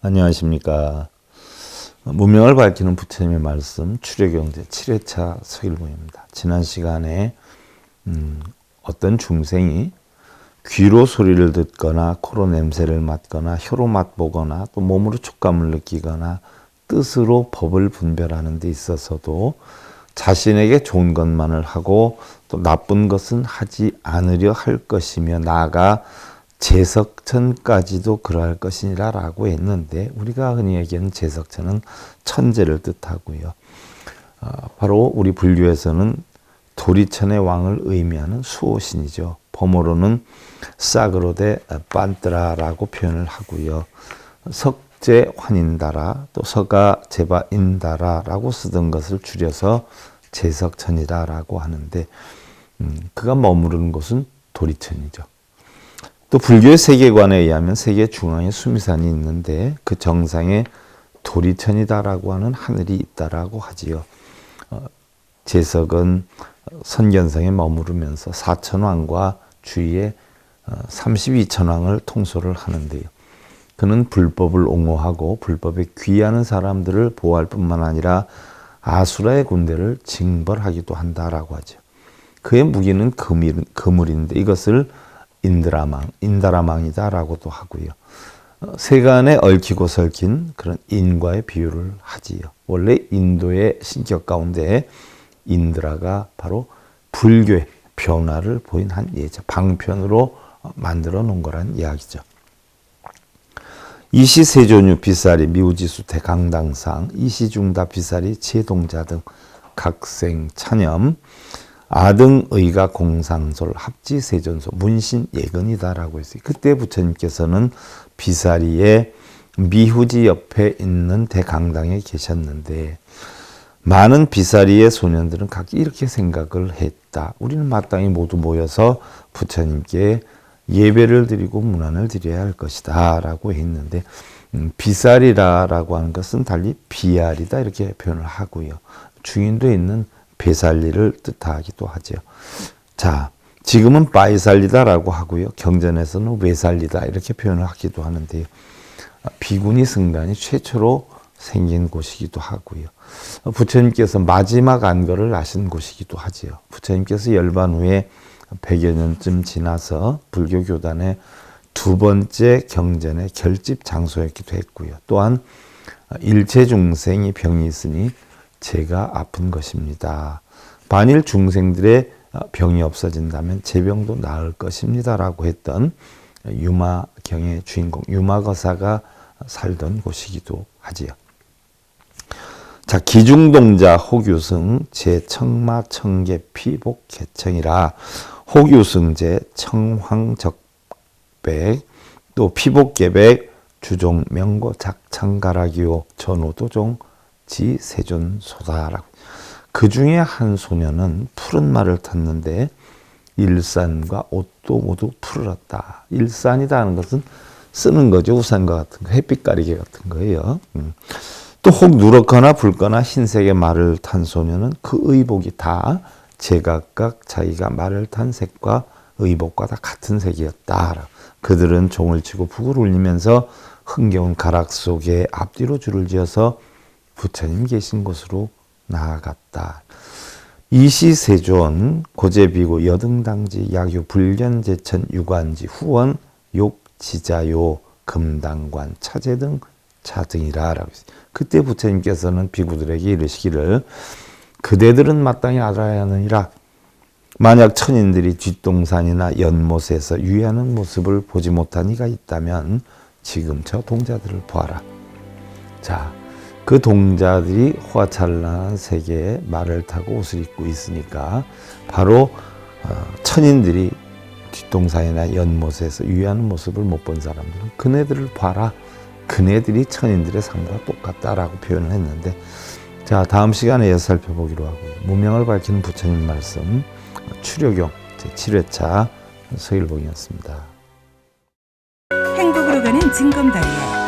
안녕하십니까. 무명을 밝히는 부처님의 말씀 출애경제 7회차 서일봉입니다. 지난 시간에 음, 어떤 중생이 귀로 소리를 듣거나 코로 냄새를 맡거나 혀로 맛보거나 또 몸으로 촉감을 느끼거나 뜻으로 법을 분별하는 데 있어서도 자신에게 좋은 것만을 하고 또 나쁜 것은 하지 않으려 할 것이며 나아가 제석천까지도 그러할 것이니라 라고 했는데 우리가 흔히 얘기하는 제석천은 천재를 뜻하고요. 어, 바로 우리 불교에서는 도리천의 왕을 의미하는 수호신이죠. 범어로는 싸그로데 빤뜨라라고 표현을 하고요. 석제 환인다라 또 서가 제바인다라라고 쓰던 것을 줄여서 제석천이라라고 하는데 음, 그가 머무르는 곳은 도리천이죠. 또 불교의 세계관에 의하면 세계 중앙에 수미산이 있는데 그 정상에 도리천이다라고 하는 하늘이 있다라고 하지요. 어, 제석은 선견성에 머무르면서 사천왕과 주위에 32천왕을 어, 통솔을 하는데요. 그는 불법을 옹호하고 불법에 귀하는 사람들을 보호할 뿐만 아니라 아수라의 군대를 징벌하기도 한다라고 하죠. 그의 무기는 금일, 그물인데 이것을 인드라망, 인다라망이다라고도 하고요. 어, 세간에 얽히고 설킨 그런 인과의 비유를 하지요. 원래 인도의 신격 가운데 인드라가 바로 불교의 변화를 보인 한 예죠. 방편으로 만들어 놓은 거란 이야기죠. 이시세존유 비사리 미우지수 대강당상 이시중다 비사리 제동자 등 각생 찬염 아등의가 공상솔 합지세존소 문신 예근이다라고 했어요. 그때 부처님께서는 비사리의 미후지 옆에 있는 대강당에 계셨는데 많은 비사리의 소년들은 각기 이렇게 생각을 했다. 우리는 마땅히 모두 모여서 부처님께 예배를 드리고 문안을 드려야 할 것이다. 라고 했는데, 음, 비살이라라고 하는 것은 달리 비알이다. 이렇게 표현을 하고요. 중인도에 있는 배살리를 뜻하기도 하죠. 자, 지금은 바이살리다라고 하고요. 경전에서는 외살리다. 이렇게 표현을 하기도 하는데요. 비구니 승단이 최초로 생긴 곳이기도 하고요. 부처님께서 마지막 안거를 하신 곳이기도 하지요. 부처님께서 열반 후에 100여 년쯤 지나서 불교 교단의 두 번째 경전의 결집 장소였기도 했고요. 또한 일체 중생이 병이 있으니 제가 아픈 것입니다. 반일 중생들의 병이 없어진다면 제 병도 나을 것입니다라고 했던 유마경의 주인공 유마거사가 살던 곳이기도 하지요. 자, 기중동자 호규승 제 청마 청계 피복 개청이라 호규승 제 청황적백 또 피복계백 주종 명고 작창가라기요 전호도종 지세존소다라고 그 중에 한 소녀는 푸른 말을 탔는데 일산과 옷도 모두 푸르렀다. 일산이다 하는 것은 쓰는 거죠. 우산과 같은 거, 햇빛 가리개 같은 거예요. 음. 또혹 누렇거나 붉거나 흰색의 말을 탄 소녀는 그 의복이 다 제각각 자기가 말을 탄 색과 의복과 다 같은 색이었다. 그들은 종을 치고 북을 울리면서 흥겨운 가락 속에 앞뒤로 줄을 지어서 부처님 계신 곳으로 나아갔다. 이시세존 고제비고 여등당지 약유 불견제천 유관지 후원 욕지자요 금당관 차제 등 차등이라 라고 했어요. 그때 부처님께서는 비구들에게 이르시기를 그대들은 마땅히 알아야 하느니라 만약 천인들이 뒷동산이나 연못에서 유의하는 모습을 보지 못한 이가 있다면 지금 저 동자들을 보아라. 자, 그 동자들이 화찬란한 세계에 말을 타고 옷을 입고 있으니까 바로 어, 천인들이 뒷동산이나 연못에서 유의하는 모습을 못 본 사람들은 그네들을 봐라. 그네들이 천인들의 삶과 똑같다라고 표현을 했는데 자 다음 시간에 살펴보기로 하고 무명을 밝히는 부처님 말씀 추려경 제7회차 서일봉이었습니다. 행복으로 가는 진검다리에